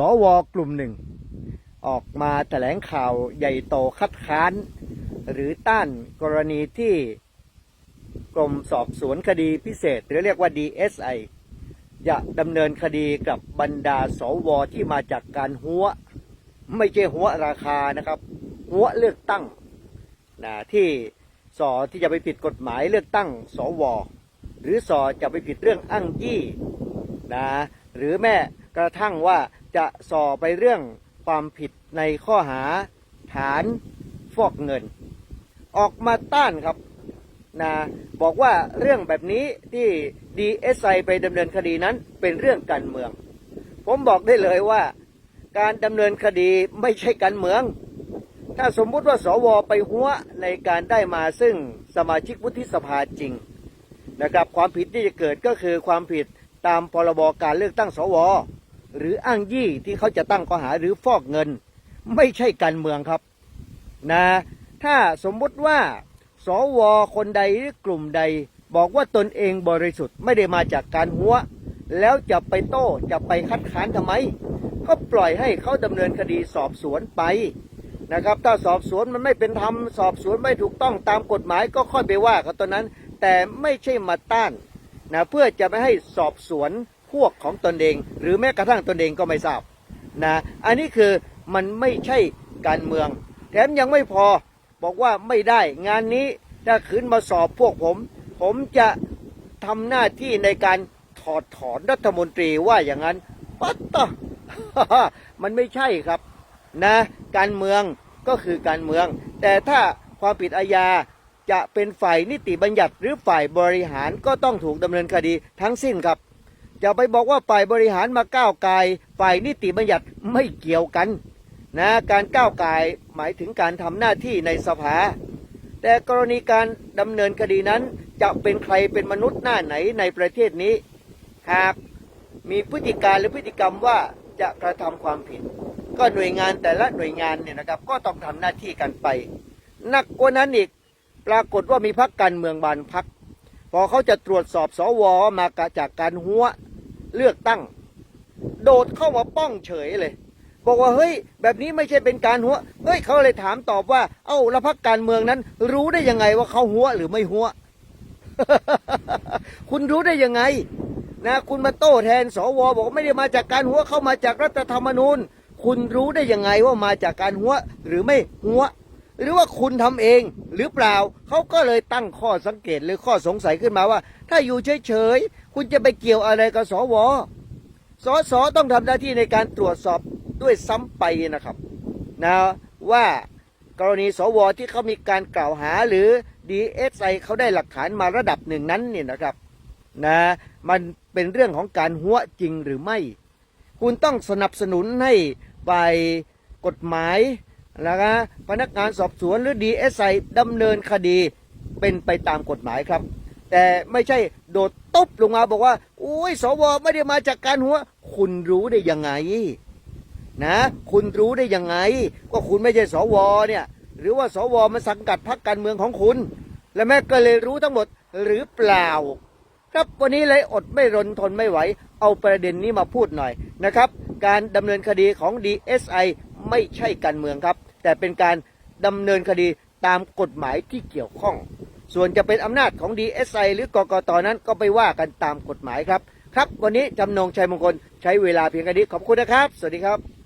สวกลุ่มหนึ่ง ออกมาแถลงข่าวใหญ่โตคัดค้าน หรือต้านกรณีที่กรมสอบสวนคดีพิเศษ หรือเรียกว่า DSI จะดำเนินคดีกับบรรดาสวที่มาจากการหัว ไม่ใช่หัวราคานะครับ หัวเลือกตั้งนะที่สอที่จะไปผิดกฎหมายเลือกตั้งสวหรือสอจะไปผิดเรื่องอ้างยี่นะหรือแม้กระทั่งว่า จะสอไปเรื่องความผิดในข้อหาฐานฟอกเงิน ออกมาต้านครับนะบอกว่าเรื่องแบบนี้ที่ DSI ไปดำเนินคดีนั้นเป็นเรื่องการเมือง ผมบอกได้เลยว่า การดำเนินคดีไม่ใช่การเมือง ถ้าสมมุติว่าสวไปหัวในการได้มาซึ่งสมาชิกวุฒิสภาจริงนะครับความผิดที่จะเกิดก็คือความผิดตามพรบการเลือกตั้งสว หรืออ้างยี่ที่เขาจะตั้งข้อหาหรือฟอกเงิน ไม่ใช่การเมืองครับนะถ้าสมมุติว่าสวคนใดหรือกลุ่มใด บอกว่าตนเองบริสุทธิ์ไม่ได้มาจากการหัว แล้วจะไปโต้จะไปคัดค้านทำไม ก็ปล่อยให้เขาดำเนินคดีสอบสวนไปนะครับ ถ้าสอบสวนมันไม่เป็นธรรมสอบสวนไม่ถูกต้องตามกฎหมายก็ค่อยไปว่ากันตอนนั้น แต่ไม่ใช่มาต้านนะเพื่อจะไม่ให้สอบสวน พวกของตนเอง หรือแม้กระทั่งตนเองก็ไม่ทราบนะอันนี้คือมันไม่ใช่การเมือง แถมยังไม่พอบอกว่าไม่ได้งานนี้ถ้าขืนมาสอบพวกผม ผมจะทำหน้าที่ในการถอดถอนรัฐมนตรีว่าอย่างนั้นปัตตมันไม่ใช่ครับนะการเมืองก็คือการเมือง แต่ถ้าความผิดอาญาจะเป็นฝ่ายนิติบัญญัติหรือฝ่ายบริหารก็ต้องถูกดำเนินคดีทั้งสิ้นครับ จะไปบอกว่าฝ่ายบริหารมาก้าวไกายฝ่ายนิติบัญญัติไม่เกี่ยวกันนะการก้าวไกายหมายถึงการทำหน้าที่ในสภา แต่กรณีการดำเนินคดีนั้นจะเป็นใครเป็นมนุษย์หน้าไหนในประเทศนี้ หากมีพฤติการหรือพฤติกรรมว่าจะกระทำความผิด ก็หน่วยงานแต่ละหน่วยงานเนี่ยนะครับก็ต้องทำหน้าที่กันไปนักกว่านั้นอีกปรากฏว่ามีพักการเมืองบานพักพอเขาจะตรวจสอบสวมาจากการหัว เลือกตั้ง โดดเข้ามาป้องเฉยเลย บอกว่าเฮ้ย แบบนี้ไม่ใช่เป็นการหัวเฮ้ยเขาเลยถามตอบว่า เอ้าแล้วพักการเมืองนั้น รู้ได้ยังไงว่าเขาหัวหรือไม่หัว คุณรู้ได้ยังไง นะ คุณมาโต้แทนสวบอกว่าไม่ได้มาจากการหัวเข้ามาจากรัฐธรรมนูญ คุณรู้ได้ยังไงว่ามาจากการหัวหรือไม่หัว หรือว่าคุณทำเองหรือเปล่าเขาก็เลยตั้งข้อสังเกตหรือข้อสงสัยขึ้นมาว่า ถ้าอยู่เฉยๆคุณจะไปเกี่ยวอะไรกับสวสสต้องทำหน้าที่ในการตรวจสอบด้วยซ้ำไปนะครับนะว่ากรณีสวที่เขามีการกล่าวหาหรือ DSI เขาได้หลักฐานมาระดับหนึ่งนั้นเนี่ยนะครับนะมันเป็นเรื่องของการหัวจริงหรือไม่ คุณต้องสนับสนุนให้ฝ่ายกฎหมาย นะคะพนักงานสอบสวนหรือ DSI ดำเนินคดีเป็นไปตามกฎหมายครับ แต่ไม่ใช่โดดตบลงมาบอกว่าอุ้ยสวไม่ได้มาจากการหัว คุณรู้ได้ยังไง นะ คุณรู้ได้ยังไงว่าคุณไม่ใช่สวเนี่ย หรือว่าสวมันสังกัดพรรคการเมืองของคุณ และแม่ก็เลยรู้ทั้งหมดหรือเปล่า ครับวันนี้เลยอดไม่รนทนไม่ไหว เอาประเด็นนี้มาพูดหน่อยนะครับ การดำเนินคดีของ DSI ไม่ใช่การเมืองครับ แต่เป็นการดำเนินคดีตามกฎหมายที่เกี่ยวข้อง ส่วนจะเป็นอำนาจของ DSI หรือกกตนั้นก็ไปว่ากันตามกฎหมายครับ ครับ วันนี้จำนงชัยมงคลใช้เวลาเพียงแค่นี้ขอบคุณนะครับ สวัสดีครับ